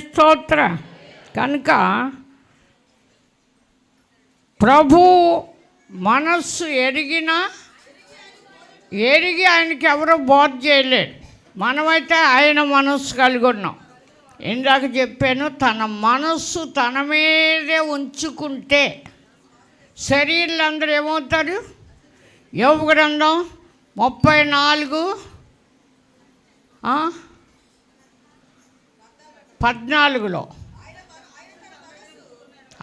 స్తోత్ర. కనుక ప్రభు మనస్సు ఎరిగిన ఎరిగి ఆయనకి ఎవరో బోధ చేయలేరు. మనమైతే ఆయన మనస్సు కలిగి ఉన్నాం. ఇందాక చెప్పాను తన మనస్సు తన మీదే ఉంచుకుంటే శరీరులు అందరూ ఏమవుతారు? యోగ గ్రంథం ముప్పై నాలుగు పద్నాలుగులో.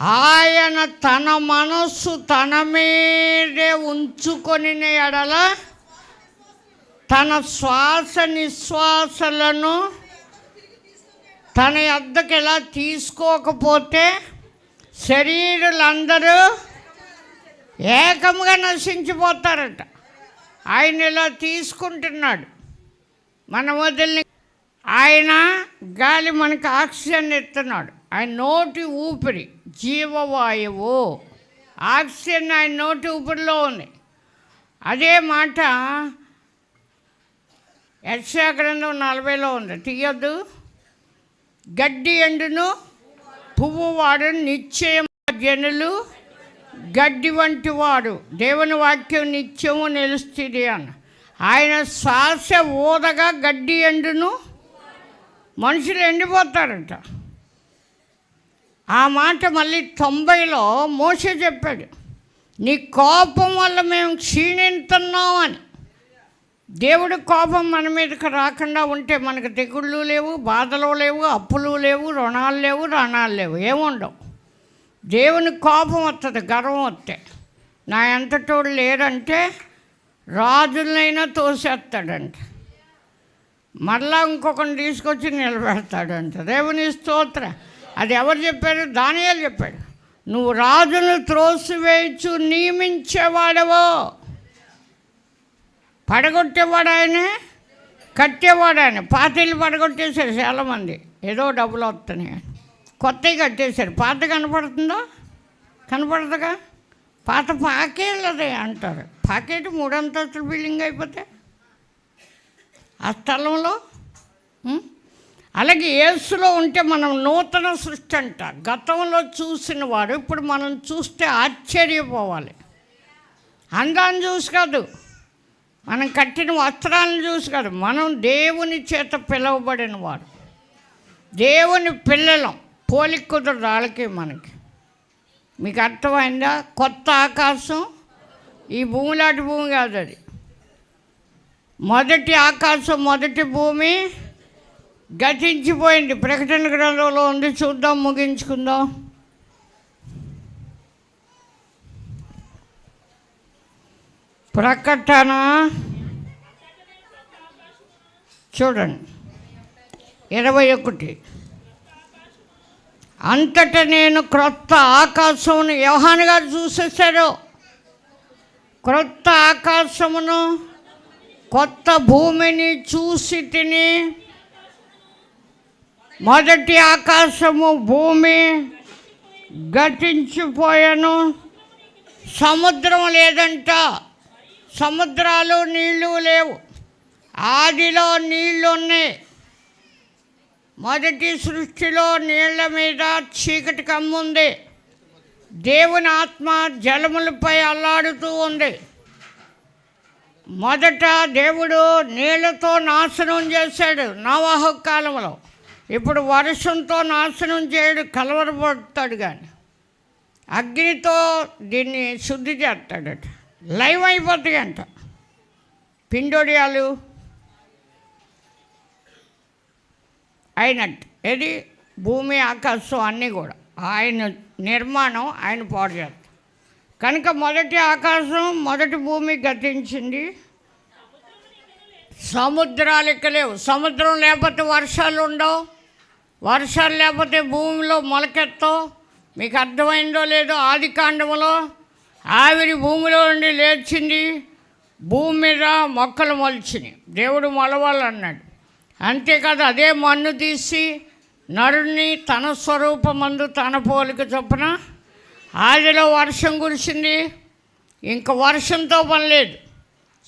ఆయన తన మనస్సు తన మీదే ఉంచుకొని ఎడల తన శ్వాస నిశ్వాసలను తన వద్దకు ఎలా తీసుకోకపోతే శరీరులందరూ ఏకముగా నశించిపోతారట. ఆయన ఇలా తీసుకుంటున్నాడు. మన వదిలిని ఆయన గాలి మనకు ఆక్సిజన్ ఇస్తున్నాడు. ఆయన నోటి ఊపిరి జీవవాయువు. ఆక్సిజన్ ఆయన నోటి ఊపిరిలో ఉంది. అదే మాట యక్షా గ్రంథం నలభైలో ఉంది. తీయొద్దు. గడ్డి ఎండును పువ్వు వాడు నిశ్చయం జనులు గడ్డి వంటి వాడు. దేవుని వాక్యం నిత్యము నిలుస్తుంది అన్న. ఆయన శ్వాస ఊదగా గడ్డి ఎండును మనుషులు ఎండిపోతారంట. ఆ మాట మళ్ళీ తొంభైలో మోసే చెప్పాడు. నీ కోపం వల్ల మేము క్షీణిస్తున్నాం అని దేవుడి కోపం మన మీదకి రాకుండా ఉంటే మనకు తెగుళ్ళు లేవు బాధలు లేవు అప్పులు లేవు రుణాలు లేవు రుణాలు లేవు ఏముండవు. దేవుని కోపం వస్తుంది గర్వం వస్తే నా ఎంతటోడు లేరంటే రాజులనైనా తోసేస్తాడంట. మరలా ఇంకొకరిని తీసుకొచ్చి నిలబెడతాడంట. దేవుని స్తోత్ర. అది ఎవరు చెప్పారు? దానియాలు చెప్పాడు. నువ్వు రాజును త్రోసివేయచ్చు నియమించేవాడవో. పడగొట్టేవాడు ఆయనే కట్టేవాడు ఆయన. పాతీలు పడగొట్టేశారు చాలామంది. ఏదో డబ్బులు వస్తున్నాయి కొత్తవి కట్టేశారు. పాత కనపడుతుందా? కనపడదుగా? పాత పాకేళ్ళదే అంటారు. పాకేటి మూడంతస్తుల బిల్డింగ్ అయిపోతే ఆ స్థలంలో? అలాగే యేసులో ఉంటే మనం నూతన సృష్టి అంట. గతంలో చూసిన వారు ఇప్పుడు మనం చూస్తే ఆశ్చర్యపోవాలి. అందాన్ని చూసి కాదు మనం కట్టిన వస్త్రాలను చూసి కాదు మనం దేవుని చేత పిలువబడిన వారు దేవుని పిల్లలం పోలిక కుదరదు వాళ్ళకి మనకి. మీకు అర్థమైందా? కొత్త ఆకాశం ఈ భూమిలాంటి భూమి కాదు అది. మొదటి ఆకాశం మొదటి భూమి గతించిపోయింది. ప్రకటన గ్రంథంలో ఉంది. చూద్దాం ముగించుకుందాం. ప్రకటన చూడండి. ఇరవై ఒకటి. అంతట నేను క్రొత్త ఆకాశమును వ్యవహాన్ గారు చూసేసాడు క్రొత్త ఆకాశమును కొత్త భూమిని చూసి తిని మొదటి ఆకాశము భూమి గతించిపోయాను. సముద్రం లేదంట. సముద్రాలు నీళ్ళు లేవు. ఆదిలో నీళ్ళు ఉన్నాయి మొదటి సృష్టిలో నీళ్ళ మీద చీకటి కమ్ముంది. దేవుని ఆత్మ జలములపై అల్లాడుతూ ఉంది. మొదట దేవుడు నీళ్ళతో నాశనం చేశాడు నవాహు కాలంలో. ఇప్పుడు వర్షంతో నాశనం చేయడు కలవరపడతాడు కానీ అగ్నితో దీన్ని శుద్ధి చేస్తాడట లైవ్ అయిపోతాయి అంట. పిండోడియాలు అయినట్టు. ఇది భూమి ఆకాశం అన్నీ కూడా. ఆయన నిర్మాణం ఆయన పాడు చేస్తాడు. కనుక మొదటి ఆకాశం మొదటి భూమి గతించింది సముద్రాలు ఇక లేవు. సముద్రం లేకపోతే వర్షాలు ఉండవు. వర్షాలు లేకపోతే భూమిలో మొలకెత్తవు. మీకు అర్థమైందో లేదో ఆది కాండములో ఆవిరి భూమిలో నుండి లేచింది. భూమి మీద మొక్కలు మొలిచినాయి. దేవుడు మొలవాలన్నాడు అంతేకాదు అదే మన్ను తీసి నరుణ్ణి తన స్వరూపమందు తన పోలిక చొప్పున ఆదిలో వర్షం కురిసింది. ఇంక వర్షంతో పని లేదు.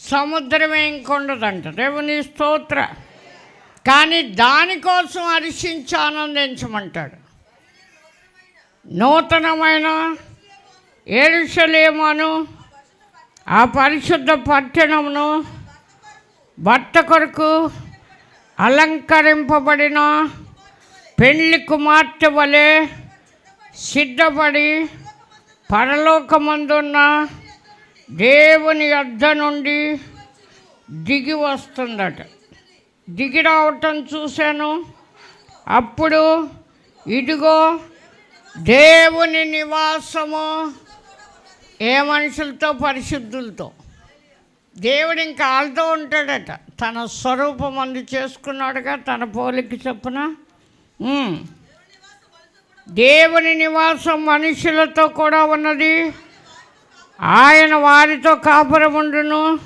సముద్రమే ఇంకొండదంట దేవుని స్తోత్ర. కానీ దానికోసం హర్షించి ఆనందించమంటాడు. నూతనమైన ఏరుసలేమను ఆ పరిశుద్ధ పట్టణమును భర్త కొరకు అలంకరింపబడిన పెళ్ళి కుమార్తె వలె సిద్ధపడి పరలోకమందున్న దేవుని అద్ద నుండి దిగి వస్తుందట. దిగి రావటం చూశాను. అప్పుడు ఇదిగో దేవుని నివాసము. ఏ మనుషులతో? పరిశుద్ధులతో. దేవుడు ఇంకా ఆల్తో ఉంటాడట. తన స్వరూపం అందు చేసుకున్నాడుగా తన పోలికి చొప్పున. దేవుని నివాసం మనుషులతో కూడా ఉన్నది. ఆయన వారితో కాపురముండును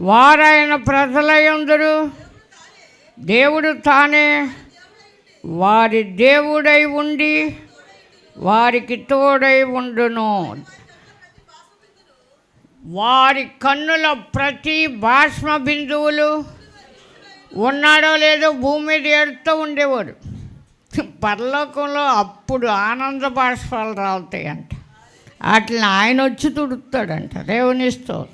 వారాయన ఆయన ప్రజలయందురు దేవుడు తానే వారి దేవుడై ఉండి వారికి తోడై ఉండును. వారి కన్నుల ప్రతి భాష్మ బిందువులు ఉన్నాడో లేదో భూమి మీద ఏడుతూ ఉండేవాడు పరలోకంలో అప్పుడు ఆనంద బాష్పాలు రాలుతాయంట. వాటిని ఆయన వచ్చి తుడుతాడంట దేవునిస్తూ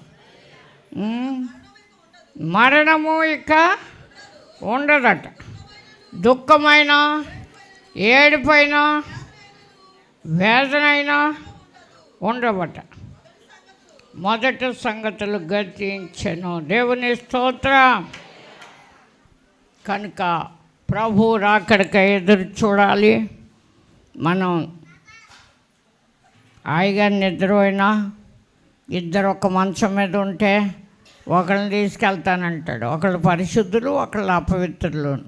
మరణము ఇక ఉండదట. దుఃఖమైన ఏడుపైన వేదనైనా ఉండబట మొదటి సంగతులు గతించను దేవుని స్తోత్రం. కనుక ప్రభు రాకడిక ఎదురు చూడాలి. మనం హాయిగా నిద్రపోయినా ఇద్దరు ఒక మంచం మీద ఉంటే ఒకళ్ళని తీసుకెళ్తానంటాడు. ఒకళ్ళు పరిశుద్ధులు ఒకళ్ళు అపవిత్రులు.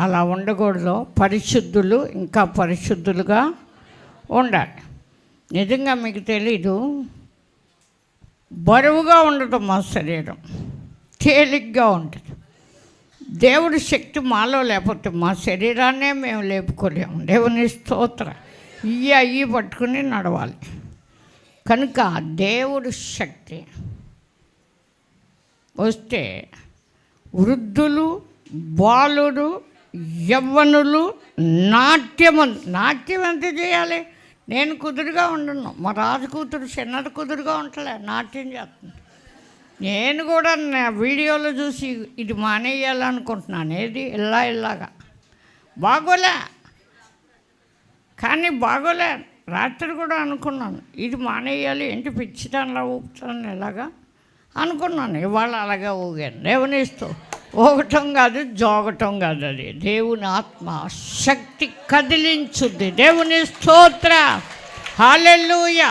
అలా ఉండకూడదు. పరిశుద్ధులు ఇంకా పరిశుద్ధులుగా ఉండాలి. నిజంగా మీకు తెలీదు. బరువుగా ఉండదు మా శరీరం. తేలిగ్గా ఉంటుంది. దేవుడి శక్తి మాలో లేకపోతే మా శరీరాన్నే మేము లేపుకోలేము. దేవుని స్తోత్ర. ఇవి అవి పట్టుకుని నడవాలి. కనుక దేవుడు శక్తి. వస్తే వృద్ధులు బాలుడు యవ్వనులు నాట్యము నాట్యం ఎంత చేయాలి? నేను కుదురుగా ఉండను. మా రాజు కూతురు చిన్నది కుదురుగా ఉంటలే నాట్యం చేస్తుంది. నేను కూడా నా వీడియోలో చూసి ఇది మానేయాలనుకుంటున్నాను. ఏది? ఇలా ఇలాగా. బాగోలే. కానీ బాగోలే. రాత్రి కూడా అనుకున్నాను. ఇది మానేయాలి ఏంటి పిచ్చిదానిలా ఊపుతాను ఇలాగా అనుకున్నాను. ఇవాళ అలాగే ఊగాను. దేవునిస్తూ ఊగటం కాదు జోగటం కాదు అది. దేవుని ఆత్మ శక్తి కదిలించుద్ది. దేవుని స్తోత్ర. హాలెల్లూయ.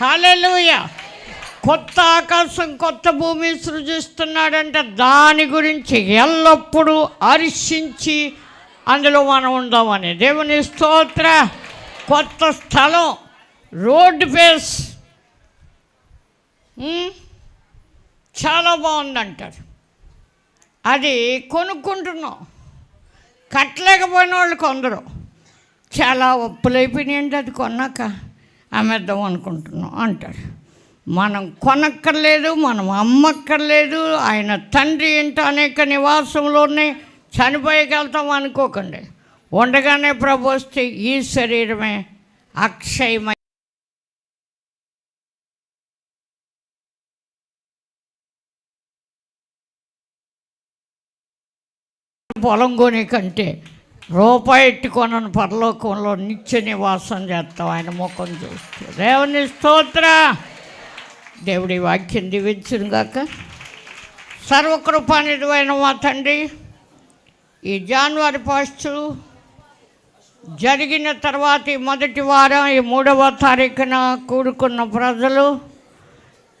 హాలెలూయ కొత్త ఆకాశం కొత్త భూమి సృజిస్తున్నాడంటే. దాని గురించి ఎల్లప్పుడూ హర్షించి అందులో మనం ఉందామని. దేవుని స్తోత్ర కొత్త స్థలం రోడ్డు ఫేస్ చాలా బాగుందంటారు. అది కొనుక్కుంటున్నాం. కట్టలేకపోయిన వాళ్ళు కొందరు. చాలా ఒప్పులైపోయినాయండి అది కొన్నాక. అమ్మేద్దాం అనుకుంటున్నాం అంటారు. మనం కొనక్కర్లేదు మనం అమ్మక్కర్లేదు. ఆయన తండ్రి ఏంటో అనేక నివాసంలోనే చనిపోయగలుగుతాం అనుకోకండి ఉండగానే ప్రభు వస్తే ఈ శరీరమే అక్షయమై పొలం కొని కంటే రూపాయి ఎట్టుకొనని పరలోకంలో నిత్య నివాసం చేస్తాం ఆయన ముఖం చూస్తే. దేవుని స్తోత్ర. దేవుడి వాక్యం దీవించుగాక గాక మా తండ్రి ఈ జనవరి ఫస్ట్ జరిగిన తర్వాత ఈ మొదటి వారం ఈ మూడవ తారీఖున కూడుకున్న ప్రజలు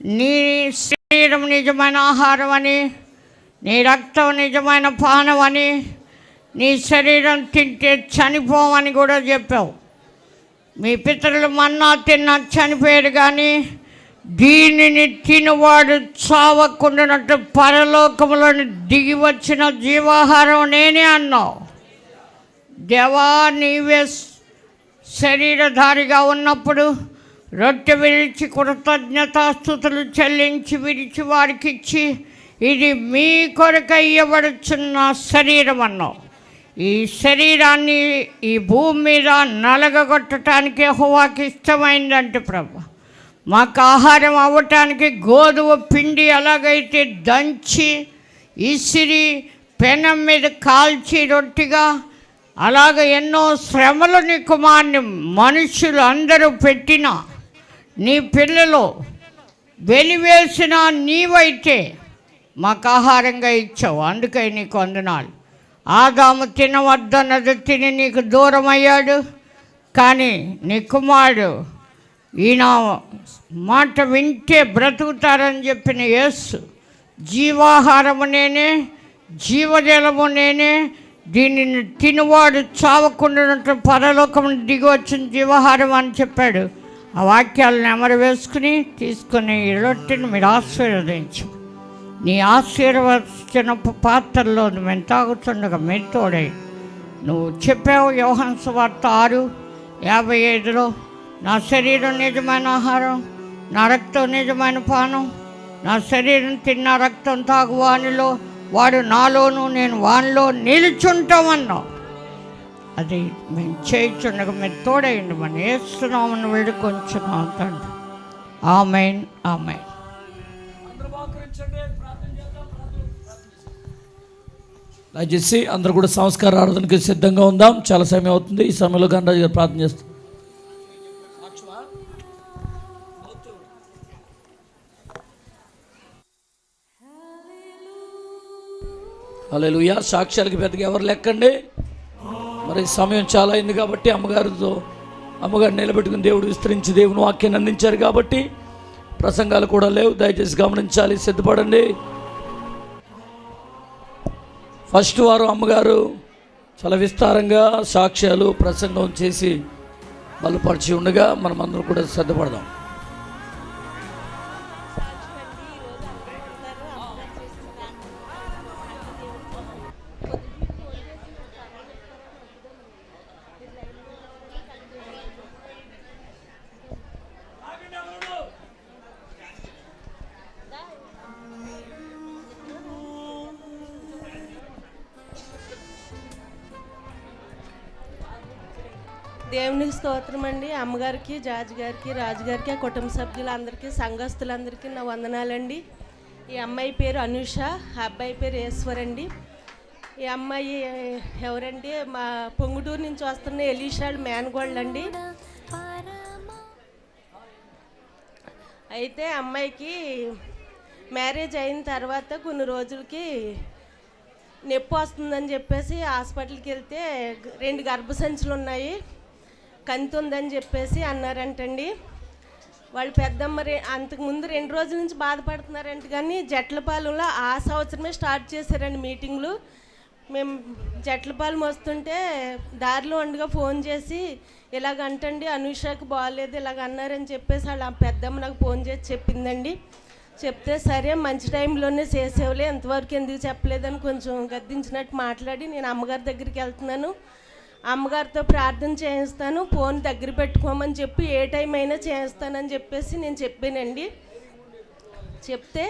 నీ శరీరం నిజమైన ఆహారం అని నీ రక్తం నిజమైన పానం అని నీ శరీరం తింటే చనిపోవని కూడా చెప్పావు. మీ పితరులు మన్నా తిన్నా చనిపోయారు కానీ దీనిని తినవాడు చావకుండానట్టు పరలోకంలోని దిగి వచ్చిన జీవాహారం నేనే అన్నావు. దేవా నీవే శరీరధారిగా ఉన్నప్పుడు రొట్టె విరిచి కృతజ్ఞతాస్థుతులు చెల్లించి విరిచి వారికి ఇచ్చి ఇది మీ కొరకు ఇవ్వబడుచున్న శరీరం అన్నావు. ఈ శరీరాన్ని ఈ భూమి మీద నలగగొట్టడానికి హోవాకి ఇష్టమైందంటే ప్రభు. మాకు ఆహారం అవ్వటానికి గోధుమ పిండి ఎలాగైతే దంచి ఇసిరి పెనం మీద కాల్చి రొట్టిగా అలాగ ఎన్నో శ్రమలు నీ కుమార్ని మనుషులు అందరూ పెట్టిన నీ పిల్లలు వెలివేసిన నీవైతే మాకు ఆహారంగా ఇచ్చావు. అందుకే నీకు వందనాలు. ఆదాము తినవద్దన్నది తిని నీకు దూరం అయ్యాడు కానీ నీ కుమారుడు ఈయన మాట వింటే బ్రతుకుతారని చెప్పిన యేసు జీవాహారము నేనే జీవజలము నేనే దీనిని తినువాడు చావకుండా పరలోకం దిగి వచ్చిన జీవాహారం అని చెప్పాడు. ఆ వాక్యాలను ఎమరు వేసుకుని తీసుకుని ఈ రొట్టెని మీరు ఆశీర్వదించు. నీ ఆశీర్వచన పాత్రలో మేము తాగుతుండగా మీరు తోడై నువ్వు చెప్పావు యోహన్స్ వార్త ఆరు యాభై ఐదులో నా శరీరం నిజమైన ఆహారం నా రక్తం నిజమైన పానం నా శరీరం తిన్న రక్తం తాగు వానిలో వాడు నాలోను నేను వానిలో నిలుచుంటామన్నావు అది మేము చేయించుండగా మీరు తోడయండి మనం వేస్తున్నామని కొంచెం తండ్రి. Amen amen. దయచేసి అందరూ కూడా సంస్కార ఆరాధనకి సిద్ధంగా ఉందాం. చాలా సమయం అవుతుంది. ఈ సమయంలో గణరాజు గారు ప్రార్థన చేస్తాం హల్లెలూయా. సాక్ష్యాలకి పెద్దగా ఎవరు లెక్కండి? మరి సమయం చాలా అయింది కాబట్టి అమ్మగారితో అమ్మగారు నిలబెట్టుకుని దేవుడు విస్తరించి దేవుని వాక్యాన్ని అందించారు కాబట్టి ప్రసంగాలు కూడా లేవు. దయచేసి గమనించాలి సిద్ధపడండి. ఫస్ట్ వారం అమ్మగారు చాలా విస్తారంగా సాక్ష్యాలు ప్రసంగం చేసి బలపరిచి ఉండగా మనం కూడా సిద్ధపడదాం అండి అమ్మగారికి జార్జ్ గారికి రాజుగారికి ఆ కుటుంబ సభ్యులందరికీ సంఘస్థులందరికీ నా వందనాలండి. ఈ అమ్మాయి పేరు అనుష ఆ అబ్బాయి పేరు ఈశ్వర్ అండి ఈ అమ్మాయి ఎవరండి మా పొంగుటూరు నుంచి వస్తున్న ఎలీషాడ్ మేనగోళ్ళు అండి అయితే అమ్మాయికి మ్యారేజ్ అయిన తర్వాత కొన్ని రోజులకి నొప్పి వస్తుందని చెప్పేసి హాస్పిటల్కి వెళ్తే రెండు గర్భసంచులు ఉన్నాయి. కంతి ఉందని చెప్పేసి అన్నారంటండి. వాళ్ళు పెద్దమ్మ రె అంతకుముందు రెండు రోజుల నుంచి బాధపడుతున్నారంట కానీ జట్లపాలెంలో ఆ సంవత్సరమే స్టార్ట్ చేశారండి మీటింగ్లు. మేము జట్లపాలెం వస్తుంటే దారిలో ఉండగా ఫోన్ చేసి ఇలాగ అంటండి అనుషకు బాగాలేదు ఇలాగ అన్నారని చెప్పేసి వాళ్ళ పెద్దమ్మ నాకు ఫోన్ చేసి చెప్పిందండి. చెప్తే సరే మంచి టైంలోనే చేసేవులే ఎంతవరకు ఎందుకు చెప్పలేదని కొంచెం గద్దించినట్టు మాట్లాడి నేను అమ్మగారి దగ్గరికి వెళ్తున్నాను. అమ్మగారితో ప్రార్థన చేయిస్తాను ఫోన్ దగ్గర పెట్టుకోమని చెప్పి ఏ టైం అయినా చేయిస్తానని చెప్పేసి నేను చెప్పానండి. చెప్తే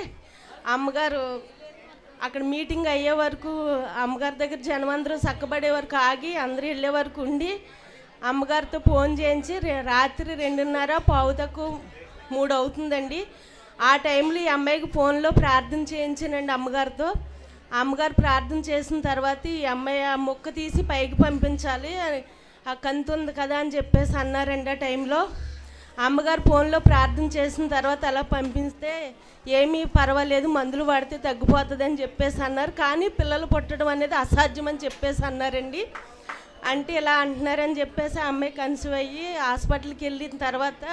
అమ్మగారు అక్కడ మీటింగ్ అయ్యే వరకు అమ్మగారి దగ్గర జనం అందరూ చక్కబడే వరకు ఆగి అందరూ వెళ్ళే వరకు ఉండి అమ్మగారితో ఫోన్ చేయించి రాత్రి రెండున్నర పావు తక్కువ మూడు అవుతుందండి. ఆ టైంలో ఈ అమ్మాయికి ఫోన్లో ప్రార్థన చేయించానండి అమ్మగారితో. అమ్మగారు ప్రార్థన చేసిన తర్వాత ఈ అమ్మాయి ఆ మొక్క తీసి పైకి పంపించాలి ఆ కంతు ఉంది కదా అని చెప్పేసి అన్నారండి ఆ టైంలో. అమ్మగారు ఫోన్లో ప్రార్థన చేసిన తర్వాత అలా పంపిస్తే ఏమీ పర్వాలేదు మందులు వాడితే తగ్గిపోతుంది అని చెప్పేసి అన్నారు. కానీ పిల్లలు పుట్టడం అనేది అసాధ్యం అని చెప్పేసి అన్నారండి. అంటే ఇలా అంటున్నారని చెప్పేసి ఆ అమ్మాయి కన్సీవ్ అయ్యి హాస్పిటల్కి వెళ్ళిన తర్వాత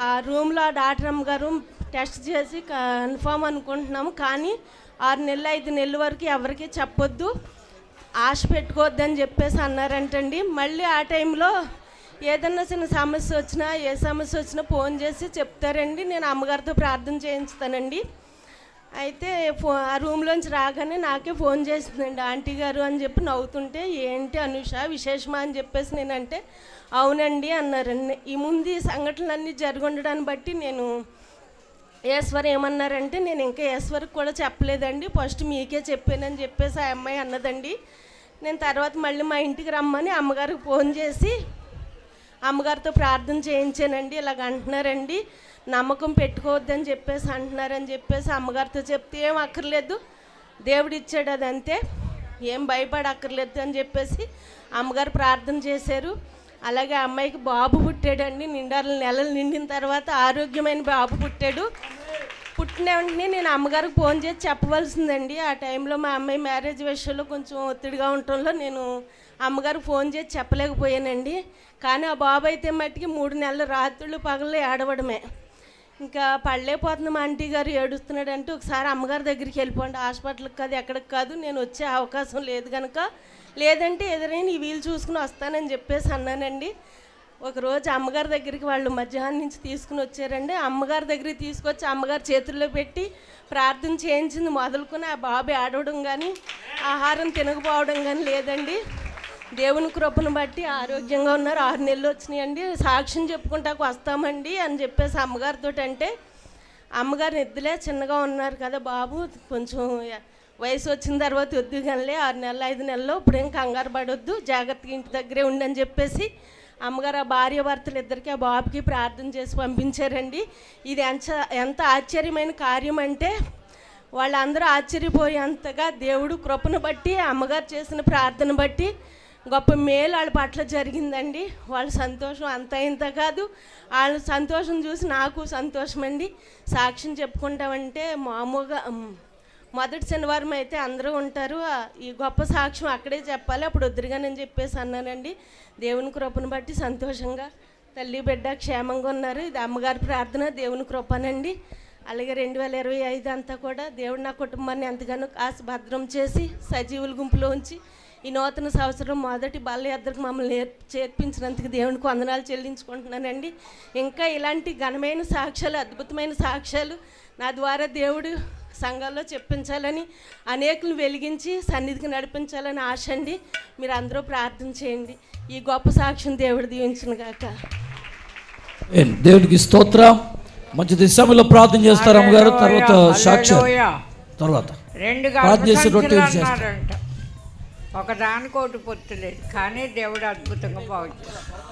ఆ రూమ్లో ఆ డాక్టర్ అమ్మగారు టెస్ట్ చేసి కన్ఫామ్ అనుకుంటున్నాము. కానీ ఆరు నెలలు ఐదు నెలల వరకు ఎవరికి చెప్పొద్దు. ఆశ పెట్టుకోవద్దని చెప్పేసి అన్నారంటండి. మళ్ళీ ఆ టైంలో ఏదన్నా చిన్న సమస్య వచ్చినా ఏ సమస్య వచ్చినా ఫోన్ చేసి చెప్తారండి. నేను అమ్మగారితో ప్రార్థన చేయించుతానండి. అయితే ఫో ఆ రూమ్లోంచి రాగానే నాకే ఫోన్ చేసిందండి ఆంటీ గారు అని చెప్పి నవ్వుతుంటే ఏంటి అనుష విశేషమా? అని చెప్పేసి నేనంటే అవునండి అన్నారండి. ఈ ముందు ఈ సంఘటనలన్నీ జరిగి ఉండడాన్ని బట్టి నేను ఈశ్వర్ ఏమన్నారంటే నేను ఇంకా ఈశ్వర్కి కూడా చెప్పలేదండి. ఫస్ట్ మీకే చెప్పానని చెప్పేసి ఆ అమ్మాయి అన్నదండి. నేను తర్వాత మళ్ళీ మా ఇంటికి రమ్మని అమ్మగారికి ఫోన్ చేసి అమ్మగారితో ప్రార్థన చేయించానండి ఇలాగ అంటున్నారండి. నమ్మకం పెట్టుకోవద్దని చెప్పేసి అంటున్నారని చెప్పేసి అమ్మగారితో చెప్తే ఏం అక్కర్లేదు. దేవుడు ఇచ్చాడు అది అంతే ఏం భయపడక్కర్లేదు అని చెప్పేసి అమ్మగారు ప్రార్థన చేశారు. అలాగే అమ్మాయికి బాబు పుట్టాడండి. నిండారు నెలలు నిండిన తర్వాత ఆరోగ్యమైన బాబు పుట్టాడు. పుట్టిన వెంటనే నేను అమ్మగారికి ఫోన్ చేసి చెప్పవలసిందండి. ఆ టైంలో మా అమ్మాయి మ్యారేజ్ విషయంలో కొంచెం ఒత్తిడిగా ఉండటంలో నేను అమ్మగారికి ఫోన్ చేసి చెప్పలేకపోయానండి. కానీ ఆ బాబు అయితే మట్టికి మూడు నెలలు రాత్రులు పగలు ఏడవడమే. ఇంకా పడలేకపోతున్నాం ఆంటీ గారు ఏడుస్తున్నాడంటే ఒకసారి అమ్మగారి దగ్గరికి వెళ్ళిపోండి. హాస్పిటల్కి కాదు ఎక్కడికి కాదు నేను వచ్చే అవకాశం లేదు కనుక లేదంటే ఎదురైనా ఈ వీలు చూసుకుని వస్తానని చెప్పేసి అన్నానండి. ఒకరోజు అమ్మగారి దగ్గరికి వాళ్ళు మధ్యాహ్నం నుంచి తీసుకుని వచ్చారండి. అమ్మగారి దగ్గరికి తీసుకొచ్చి అమ్మగారి చేతుల్లో పెట్టి ప్రార్థన చేయించింది మొదలుకొని ఆ బాబు ఆడవడం కానీ ఆహారం తినకపోవడం కానీ లేదండి. దేవుని కృపను బట్టి ఆరోగ్యంగా ఉన్నారు. ఆరు నెలలు వచ్చినాయండి. సాక్ష్యం చెప్పుకుంటాకు వస్తామండి అని చెప్పేసి అమ్మగారితో అంటే అమ్మగారు నిద్రలే చిన్నగా ఉన్నారు కదా బాబు కొంచెం వయసు వచ్చిన తర్వాత వద్దు ఆరు నెలలు ఐదు నెలలు ఇప్పుడేం కంగారు పడొద్దు జాగ్రత్తగా ఇంటి దగ్గరే ఉండని చెప్పేసి అమ్మగారు ఆ భార్య భర్తలు ఇద్దరికి ఆ బాబుకి ప్రార్థన చేసి పంపించారండి. ఇది ఎంత ఎంత ఆశ్చర్యమైన కార్యం అంటే వాళ్ళందరూ ఆశ్చర్యపోయేంతగా దేవుడు కృపను బట్టి అమ్మగారు చేసిన ప్రార్థన బట్టి గొప్ప మేలు వాళ్ళ పట్ల జరిగిందండి. వాళ్ళ సంతోషం అంత ఇంత కాదు. వాళ్ళ సంతోషం చూసి నాకు సంతోషం అండి సాక్ష్యం చెప్పుకుంటామంటే మామూలుగా మొదటి శనివారం అయితే అందరూ ఉంటారు. ఈ గొప్ప సాక్ష్యం అక్కడే చెప్పాలి. అప్పుడు వద్దురుగానని చెప్పేసి అన్నానండి. దేవుని కృపను బట్టి సంతోషంగా తల్లి బిడ్డ క్షేమంగా ఉన్నారు. ఇది అమ్మగారి ప్రార్థన దేవుని కృపనండి. అలాగే రెండు వేల ఇరవై ఐదు అంతా కూడా దేవుడు నా కుటుంబాన్ని ఎంతగానో కాసి భద్రం చేసి సజీవుల గుంపులో ఉంచి ఈ నూతన సంవత్సరం మొదటి బల్లయాత్రకు మమ్మల్ని చేర్పించినందుకు దేవునికి వందనాలు చెల్లించుకుంటున్నానండి. ఇంకా ఇలాంటి ఘనమైన సాక్ష్యాలు అద్భుతమైన సాక్ష్యాలు నా ద్వారా దేవుడు సంఘాల్లో చెప్పించాలని అనేకులు వెలిగించి సన్నిధికి నడిపించాలని ఆశ అండి. మీరు అందరూ ప్రార్థన చేయండి. ఈ గొప్ప సాక్ష్యం దేవుడు దీవించిన గాక. ఏం, దేవుడికి స్తోత్రం? మంచి దిశలో ప్రార్థన చేస్తారు అమ్మగారు తర్వాత సాక్ష్యం. తర్వాత రెండు ప్రార్థన చేసి గర్భసంచులు రొట్టెలు చేస్తారు. అన్నారంట. ఒక దానికోటి పొత్తు లేదు కానీ దేవుడు అద్భుతంగా బాగు చేశాడు.